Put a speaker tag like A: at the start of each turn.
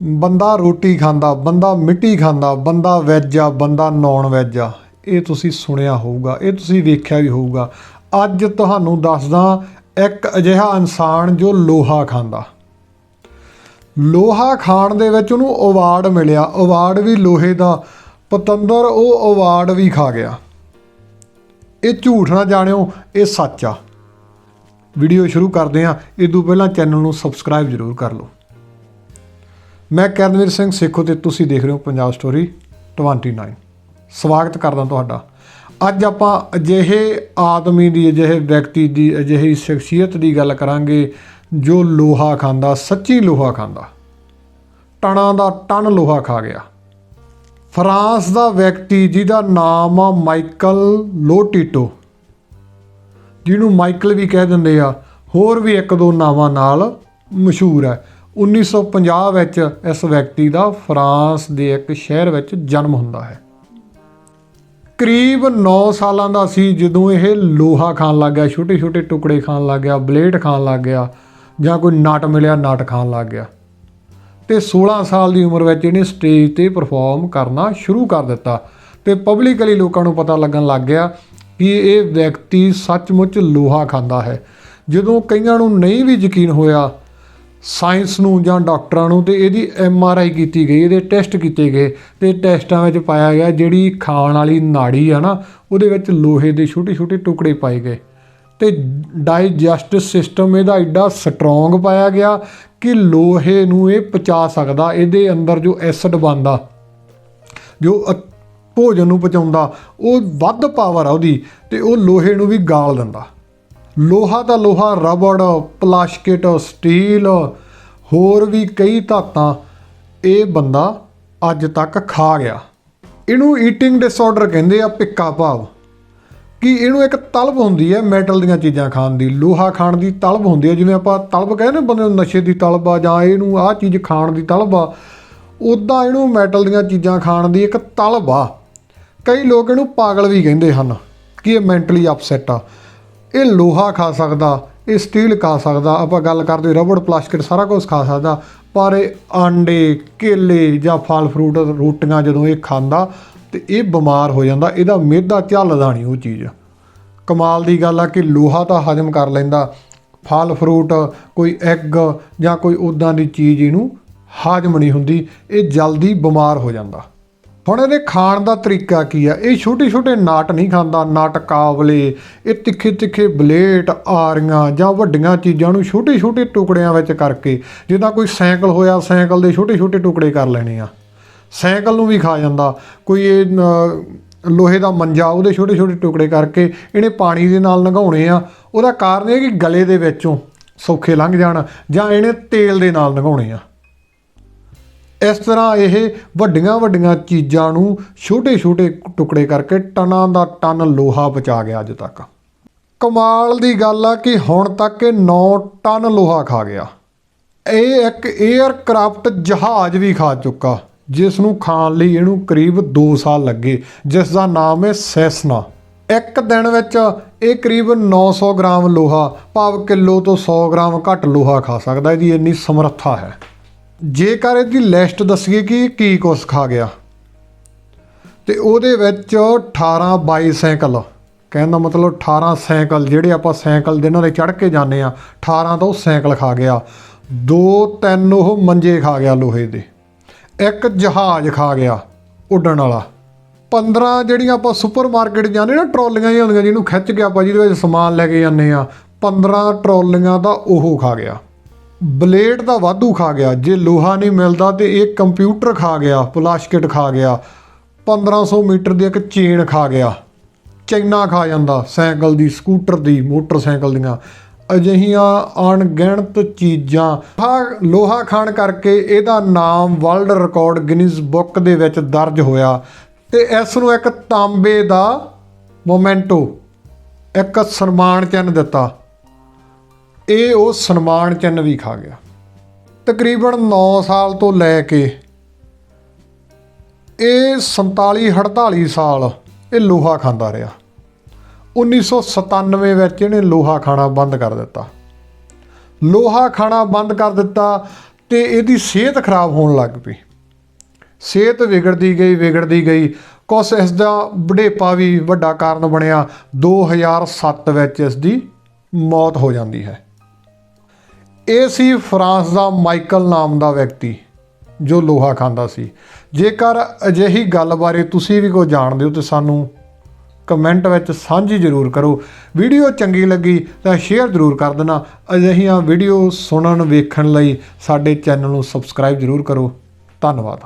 A: ਬੰਦਾ ਰੋਟੀ ਖਾਂਦਾ, ਬੰਦਾ ਮਿੱਟੀ ਖਾਂਦਾ, ਬੰਦਾ ਵੈਜ ਆ, ਬੰਦਾ ਨੌਨ ਵੈਜ ਆ, ਇਹ ਤੁਸੀਂ ਸੁਣਿਆ ਹੋਊਗਾ, ਇਹ ਤੁਸੀਂ ਵੇਖਿਆ ਵੀ ਹੋਊਗਾ। ਅੱਜ ਤੁਹਾਨੂੰ ਦੱਸਦਾ ਇੱਕ ਅਜਿਹਾ ਇਨਸਾਨ ਜੋ ਲੋਹਾ ਖਾਂਦਾ। ਲੋਹਾ ਖਾਣ ਦੇ ਵਿੱਚ ਉਹਨੂੰ ਅਵਾਰਡ ਮਿਲਿਆ ਅਵਾਰਡ ਵੀ ਲੋਹੇ ਦਾ, ਪਤੰਦਰ ਉਹ ਅਵਾਰਡ ਵੀ ਖਾ ਗਿਆ। ਇਹ ਝੂਠ ਨਾ ਜਾਣਿਓ, ਇਹ ਸੱਚ ਆ। ਵੀਡੀਓ ਸ਼ੁਰੂ ਕਰਦੇ ਹਾਂ ਇਹ ਤੋਂ ਪਹਿਲਾਂ ਚੈਨਲ ਨੂੰ ਸਬਸਕ੍ਰਾਈਬ ਜ਼ਰੂਰ ਕਰ ਲਓ। ਮੈਂ ਕਰਨਵੀਰ ਸਿੰਘ ਸੇਖੋ ਤੇ ਤੁਸੀਂ ਦੇਖ ਰਹੇ ਹੋ ਪੰਜਾਬ ਸਟੋਰੀ 29 ਸਵਾਗਤ ਕਰਦਾ ਤੁਹਾਡਾ। ਅੱਜ ਆਪਾਂ ਅਜਿਹੇ ਆਦਮੀ ਦੀ, ਅਜਿਹੇ ਵਿਅਕਤੀ ਦੀ, ਅਜਿਹੀ ਸ਼ਖਸੀਅਤ ਦੀ ਗੱਲ ਕਰਾਂਗੇ ਜੋ ਲੋਹਾ ਖਾਂਦਾ, ਸੱਚੀ ਲੋਹਾ ਖਾਂਦਾ। ਟਣਾ ਦਾ ਟਨ ਲੋਹਾ ਖਾ ਗਿਆ। ਫਰਾਂਸ ਦਾ ਵਿਅਕਤੀ ਜਿਹਦਾ ਨਾਮ ਆ ਮਾਈਕਲ ਲੋਟੀਟੋ। ਜਿਹਨੂੰ ਮਾਈਕਲ ਵੀ ਕਹਿ ਦਿੰਦੇ ਆ, ਹੋਰ ਵੀ ਇੱਕ ਦੋ ਨਾਵਾਂ ਨਾਲ ਮਸ਼ਹੂਰ ਹੈ। 1950 ਵਿੱਚ ਇਸ ਵਿਅਕਤੀ ਦਾ ਫਰਾਂਸ ਦੇ ਇੱਕ ਸ਼ਹਿਰ ਵਿੱਚ ਜਨਮ ਹੁੰਦਾ ਹੈ। ਕਰੀਬ 9 ਸਾਲਾਂ ਦਾ ਸੀ ਜਦੋਂ ਇਹ ਲੋਹਾ ਖਾਣ ਲੱਗ ਗਿਆ ਛੋਟੇ ਛੋਟੇ ਟੁਕੜੇ ਖਾਣ ਲੱਗ ਗਿਆ, ਬਲੇਡ ਖਾਣ ਲੱਗ ਗਿਆ ਜਾਂ ਕੋਈ ਨਟ ਮਿਲਿਆ, ਨਟ ਖਾਣ ਲੱਗ ਗਿਆ। ਤੇ 16 ਸਾਲ ਦੀ ਉਮਰ ਵਿੱਚ ਇਹਨੇ ਸਟੇਜ ਤੇ ਪਰਫਾਰਮ ਕਰਨਾ ਸ਼ੁਰੂ ਕਰ ਦਿੱਤਾ ਤੇ ਪਬਲਿਕਲੀ ਲੋਕਾਂ ਨੂੰ ਪਤਾ ਲੱਗਣ ਲੱਗ ਗਿਆ ਕਿ ਇਹ ਵਿਅਕਤੀ ਸੱਚਮੁੱਚ ਲੋਹਾ ਖਾਂਦਾ ਹੈ। ਜਦੋਂ ਕਈਆਂ ਨੂੰ ਨਹੀਂ ਵੀ ਯਕੀਨ ਹੋਇਆ ਸਾਇੰਸ ਨੂੰ ਜਾਂ ਡਾਕਟਰਾਂ ਨੂੰ ਤੇ ਇਹਦੀ ਐਮ ਆਰ ਆਈ ਕੀਤੀ ਗਈ, ਇਹਦੇ ਟੈਸਟ ਕੀਤੇ ਗਏ ਤੇ ਟੈਸਟਾਂ ਵਿੱਚ ਪਾਇਆ ਗਿਆ ਜਿਹੜੀ ਖਾਣ ਵਾਲੀ ਨਾੜੀ ਆ ਨਾ, ਉਹਦੇ ਵਿੱਚ ਲੋਹੇ ਦੇ ਛੋਟੇ ਛੋਟੇ ਟੁਕੜੇ ਪਾਏ ਗਏ। ਤੇ ਡਾਈਜੈਸਟ ਸਿਸਟਮ ਇਹਦਾ ਐਡਾ ਸਟਰੋਂਗ ਪਾਇਆ ਗਿਆ ਕਿ ਲੋਹੇ ਨੂੰ ਇਹ ਪਚਾ ਸਕਦਾ, ਇਹਦੇ ਅੰਦਰ ਜੋ ਐਸਿਡ ਬਣਦਾ, ਜੋ ਅ- ਭੋਜਨ ਨੂੰ ਪਚਾਉਂਦਾ, ਉਹ ਵੱਧ ਪਾਵਰ ਆ ਉਹਦੀ ਤੇ ਉਹ ਲੋਹੇ ਨੂੰ ਵੀ ਗਾਲ ਦਿੰਦਾ। ਲੋਹਾ ਦਾ ਲੋਹਾ, ਰਬੜ ਪਲਾਸਟਿਕ ਸਟੀਲ, ਹੋਰ ਵੀ ਕਈ ਧਾਤਾਂ ਇਹ ਬੰਦਾ ਅੱਜ ਤੱਕ ਖਾ ਗਿਆ। ਇਹਨੂੰ ਈਟਿੰਗ ਡਿਸਆਰਡਰ ਕਹਿੰਦੇ ਆ ਪਿੱਕਾ ਭਾਵ। ਕਿ ਇਹਨੂੰ ਇੱਕ ਤਲਬ ਹੁੰਦੀ ਹੈ ਮੈਟਲ ਦੀਆਂ ਚੀਜ਼ਾਂ ਖਾਣ ਦੀ, ਲੋਹਾ ਖਾਣ ਦੀ ਤਲਬ ਹੁੰਦੀ ਹੈ, ਜਿਵੇਂ ਆਪਾਂ ਤਲਬ ਕਹਿੰਦੇ ਬੰਦੇ ਨੂੰ, ਨਸ਼ੇ ਦੀ ਤਲਬ ਆ ਜਾਂ ਇਹਨੂੰ ਆਹ ਚੀਜ਼ ਖਾਣ ਦੀ ਤਲਬ ਆ ਉਦਾਂ ਇਹਨੂੰ ਮੈਟਲ ਦੀਆਂ ਚੀਜ਼ਾਂ ਖਾਣ ਦੀ ਇੱਕ ਤਲਬ ਆ। ਕਈ ਲੋਕ ਇਹਨੂੰ ਪਾਗਲ ਵੀ ਕਹਿੰਦੇ ਹਨ ਕਿ ਇਹ ਮੈਂਟਲੀ ਅਪਸੈਟ ਆ। ਇਹ ਲੋਹਾ ਖਾ ਸਕਦਾ, ਇਹ ਸਟੀਲ ਖਾ ਸਕਦਾ, ਆਪਾਂ ਗੱਲ ਕਰਦੇ ਰਬੜ, ਪਲਾਸਟਿਕ ਸਾਰਾ ਕੁਝ ਖਾ ਸਕਦਾ, ਪਰ ਇਹ ਆਂਡੇ, ਕੇਲੇ ਜਾਂ ਫਲ ਫਰੂਟ, ਰੋਟੀਆਂ ਜਦੋਂ ਇਹ ਖਾਂਦਾ ਤੇ ਇਹ ਬਿਮਾਰ ਹੋ ਜਾਂਦਾ, ਇਹਦਾ ਮਿਹਦਾ ਝੱਲਦਾ ਨਹੀਂ ਉਹ ਚੀਜ਼। ਕਮਾਲ ਦੀ ਗੱਲ ਆ ਕਿ ਲੋਹਾ ਤਾਂ ਹਜਮ ਕਰ ਲੈਂਦਾ, ਫਲ ਫਰੂਟ, ਕੋਈ ਐਗ ਜਾਂ ਕੋਈ ਉਦਾਂ ਦੀ ਚੀਜ਼ ਇਹਨੂੰ ਹਜਮ ਨਹੀਂ ਹੁੰਦੀ, ਇਹ ਜਲਦੀ ਬਿਮਾਰ ਹੋ ਜਾਂਦਾ। ਹੁਣ ਇਹਦੇ ਖਾਣ ਦਾ ਤਰੀਕਾ ਕੀ ਆ? ਇਹ ਛੋਟੇ ਛੋਟੇ ਨਾਟ ਨਹੀਂ ਖਾਂਦਾ, ਨਾਟ ਕਾਵਲੇ, ਇਹ ਤਿੱਖੇ ਤਿੱਖੇ ਬਲੇਟ, ਆਰੀਆਂ ਜਾਂ ਵੱਡੀਆਂ ਚੀਜ਼ਾਂ ਨੂੰ ਛੋਟੇ ਛੋਟੇ ਟੁਕੜਿਆਂ ਵਿੱਚ ਕਰਕੇ, ਜਿੱਦਾਂ ਕੋਈ ਸਾਈਕਲ ਹੋਇਆ, ਸਾਈਕਲ ਦੇ ਛੋਟੇ ਛੋਟੇ ਟੁਕੜੇ ਕਰ ਲੈਣੇ ਆ। ਸਾਈਕਲ ਨੂੰ ਵੀ ਖਾ ਜਾਂਦਾ। ਕੋਈ ਇਹ ਲੋਹੇ ਦਾ ਮੰਜਾ, ਉਹਦੇ ਛੋਟੇ ਛੋਟੇ ਟੁਕੜੇ ਕਰਕੇ ਇਹਨੇ ਪਾਣੀ ਦੇ ਨਾਲ ਨਗਾਉਣੇ ਆ। ਉਹਦਾ ਕਾਰਨ ਇਹ ਕਿ ਗਲੇ ਦੇ ਵਿੱਚੋਂ ਸੌਖੇ ਲੰਘ ਜਾਣ ਜਾਂ ਇਹਨੇ ਤੇਲ ਦੇ ਨਾਲ ਨਗਾਉਣੇ ਆ। ਇਸ ਤਰ੍ਹਾਂ ਇਹ ਵੱਡੀਆਂ ਵੱਡੀਆਂ ਚੀਜ਼ਾਂ ਨੂੰ ਛੋਟੇ ਛੋਟੇ ਟੁਕੜੇ ਕਰਕੇ ਟਨਾਂ ਦਾ ਟਨ ਲੋਹਾ ਬਚਾ ਗਿਆ ਅੱਜ ਤੱਕ। ਕਮਾਲ ਦੀ ਗੱਲ ਆ ਕਿ ਹੁਣ ਤੱਕ ਇਹ 9 ਟਨ ਲੋਹਾ ਖਾ ਗਿਆ। ਇਹ ਇੱਕ 에ਅਰਕ੍ਰਾਫਟ ਜਹਾਜ਼ ਵੀ ਖਾ ਚੁੱਕਾ, ਜਿਸ ਨੂੰ ਖਾਣ ਲਈ ਇਹਨੂੰ ਕਰੀਬ 2 ਸਾਲ ਲੱਗੇ, ਜਿਸ ਦਾ ਨਾਮ ਹੈ ਸੈਸਨਾ। ਇੱਕ ਦਿਨ ਵਿੱਚ ਇਹ ਕਰੀਬ 900 ਗ੍ਰਾਮ ਲੋਹਾ, ਭਾਵ ਕਿਲੋ ਤੋਂ 100 ਗ੍ਰਾਮ ਘੱਟ ਲੋਹਾ ਖਾ ਸਕਦਾ ਇਹਦੀ ਇੰਨੀ ਸਮਰੱਥਾ ਹੈ। ਜੇਕਰ ਇਹਦੀ ਲਿਸਟ ਦੱਸੀਏ ਕਿ ਕੀ ਕੁਛ ਖਾ ਗਿਆ, ਤੇ ਉਹਦੇ ਵਿੱਚ 18 ਬਾਈਸਾਈਕਲ ਕਹਿਣ ਦਾ ਮਤਲਬ 18 ਸਾਈਕਲ, ਜਿਹੜੇ ਆਪਾਂ ਸਾਈਕਲ ਜਿਹਨਾਂ ਦੇ ਚੜ੍ਹ ਕੇ ਜਾਂਦੇ ਆ 18 ਤਾਂ ਉਹ ਸਾਈਕਲ ਖਾ ਗਿਆ, ਦੋ ਤਿੰਨ ਉਹ ਮੰਜੇ ਖਾ ਗਿਆ ਲੋਹੇ ਦੇ, ਇੱਕ ਜਹਾਜ਼ ਖਾ ਗਿਆ ਉੱਡਣ ਵਾਲਾ 15 ਜਿਹੜੀਆਂ ਆਪਾਂ ਸੁਪਰਮਾਰਕਟ ਜਾਂਦੇ ਨਾ, ਟਰਾਲੀਆਂ ਹੀ ਹੁੰਦੀਆਂ ਜਿਹਨੂੰ ਖਿੱਚ ਕੇ ਆਪਾਂ ਜਿਹਦੇ ਵਿੱਚ ਸਮਾਨ ਲੈ ਕੇ ਜਾਂਦੇ ਆ 15 ਟਰਾਲੀਆਂ ਦਾ ਉਹ ਖਾ ਗਿਆ। ਬਲੇਡ ਦਾ ਵਾਧੂ ਖਾ ਗਿਆ। ਜੇ ਲੋਹਾ ਨਹੀਂ ਮਿਲਦਾ ਤੇ ਇਹ ਕੰਪਿਊਟਰ ਖਾ ਗਿਆ ਪਲਾਸਕਿਟ ਖਾ ਗਿਆ। 1500 ਮੀਟਰ ਦੀ ਇੱਕ ਚੇਨ ਖਾ ਗਿਆ। ਚੈਨਾ ਖਾ ਜਾਂਦਾ, ਸਾਈਕਲ ਦੀ, ਸਕੂਟਰ ਦੀ, ਮੋਟਰਸਾਈਕਲ ਦੀਆਂ। ਅਜਿਹੀਆਂ ਅਣਗਿਣਤ ਚੀਜ਼ਾਂ। ਆਹ ਲੋਹਾ ਖਾਣ ਕਰਕੇ ਇਹਦਾ ਨਾਮ ਵਰਲਡ ਰਿਕਾਰਡ ਗਿਨੀਜ਼ ਬੁੱਕ ਦੇ ਵਿੱਚ ਦਰਜ ਹੋਇਆ ਤੇ ਇਸ ਨੂੰ ਇੱਕ ਤਾਂਬੇ ਦਾ ਮੋਮੈਂਟੋ, ਇੱਕ ਸਨਮਾਨ ਚਿੰਨ੍ਹ ਦਿੱਤਾ। ਇਹ ਉਹ ਸਨਮਾਨ ਚਿੰਨ੍ਹ ਵੀ ਖਾ ਗਿਆ। ਤਕਰੀਬਨ 9 ਸਾਲ ਤੋਂ ਲੈ ਕੇ ਇਹ 47 48 ਸਾਲ ਇਹ ਲੋਹਾ ਖਾਂਦਾ ਰਿਹਾ। 1997 ਵਿੱਚ ਇਹਨੇ ਲੋਹਾ ਖਾਣਾ ਬੰਦ ਕਰ ਦਿੱਤਾ। ਲੋਹਾ ਖਾਣਾ ਬੰਦ ਕਰ ਦਿੱਤਾ ਤੇ ਇਹਦੀ ਸਿਹਤ ਖਰਾਬ ਹੋਣ ਲੱਗ ਪਈ। ਸਿਹਤ ਵਿਗੜਦੀ ਗਈ ਵਿਗੜਦੀ ਗਈ। ਕੁਛ ਇਸ ਦਾ ਬੁਢੇਪਾ ਵੀ ਵੱਡਾ ਕਾਰਨ ਬਣਿਆ। 2007 ਵਿੱਚ ਇਸ ਦੀ ਮੌਤ ਹੋ ਜਾਂਦੀ ਹੈ। ਇਹ ਸੀ ਫਰਾਂਸ ਦਾ ਮਾਈਕਲ ਨਾਮ ਦਾ ਵਿਅਕਤੀ, ਜੋ ਲੋਹਾ ਖਾਂਦਾ ਸੀ। ਜੇਕਰ ਅਜਿਹੀ ਗੱਲ ਬਾਰੇ ਤੁਸੀਂ ਵੀ ਕੋਈ ਜਾਣਦੇ ਹੋ ਤੇ ਸਾਨੂੰ ਕਮੈਂਟ ਵਿੱਚ ਸਾਂਝੀ ਜ਼ਰੂਰ ਕਰੋ। ਵੀਡੀਓ ਚੰਗੀ ਲੱਗੀ ਤਾਂ ਸ਼ੇਅਰ ਜ਼ਰੂਰ ਕਰ ਦੇਣਾ। ਅਜਿਹੀਆਂ ਵੀਡੀਓ ਸੁਣਨ, ਵੇਖਣ ਲਈ ਸਾਡੇ ਚੈਨਲ ਨੂੰ ਸਬਸਕ੍ਰਾਈਬ ਜ਼ਰੂਰ ਕਰੋ। ਧੰਨਵਾਦ।